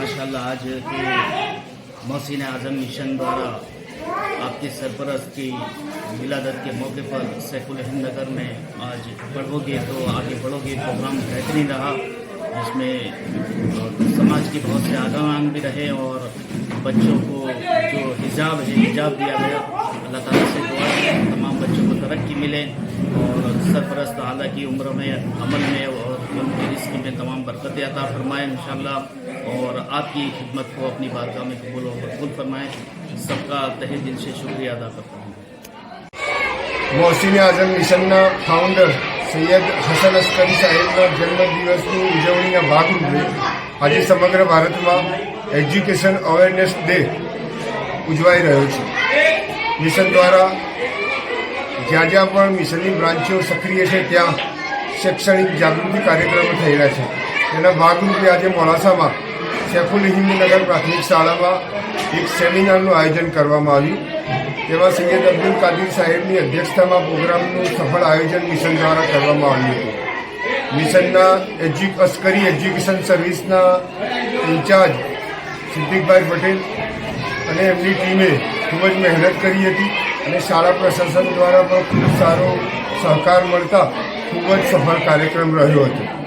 माशाल्लाह, आज के मोहसिन आज़म मिशन द्वारा आपकी की मिलादत के मौके पर सैफुल हिंद नगर में आज बढ़ोगे तो आगे बढ़ोगे, प्रोग्राम बेहतरीन रहा। जिसमें समाज के बहुत से आगाम भी रहे और बच्चों को जो हिजाब है, हिजाब दिया गया। अल्लाह ताला से दुआ तमाम बच्चों को तरक्की मिले और सरपरस्त आला की उम्र में, अमल में और उनकी रिस्क में तमाम बरकत अता फरमाए इंशाल्लाह और आपकी खिदमत को अपनी बारगाह में कबूल और मकबूल फरमाए सबका तहे दिल से शुक्रिया अदा करता हूँ મોહસિન આઝમ મિશનના ફાઉન્ડર સૈયદ હસન અસ્કરી સાહેબના જન્મદિવસની ઉજવણીના ભાગરૂપે આજે સમગ્ર ભારતમાં એજ્યુકેશન અવેરનેસ ડે ઉજવાઈ રહ્યો છે મિશન દ્વારા જ્યાં જ્યાં પણ મિશનની બ્રાન્ચો સક્રિય છે ત્યાં શૈક્ષણિક જાગૃતિ કાર્યક્રમો થયેલા છે. તેના ભાગરૂપે આજે મોડાસામાં સૈફુલ હિન્દનગર પ્રાથમિક શાળામાં એક સેમિનારનું આયોજન કરવામાં આવ્યું. તેમાં સૈયદ અબ્દુલ કાદિર સાહેબની અધ્યક્ષતામાં પ્રોગ્રામનું સફળ આયોજન મિશન દ્વારા કરવામાં આવ્યું હતું. મિશનના એજ્યુ, અસ્કરી એજ્યુકેશન સર્વિસના ઇન્ચાર્જ સિદ્દીકભાઈ પટેલ અને એમની ટીમે ખૂબ જ મહેનત કરી હતી અને શાળા પ્રશાસન દ્વારા પણ ખૂબ સારો સહકાર મળતા ખૂબ જ સફળ કાર્યક્રમ રહ્યો હતો.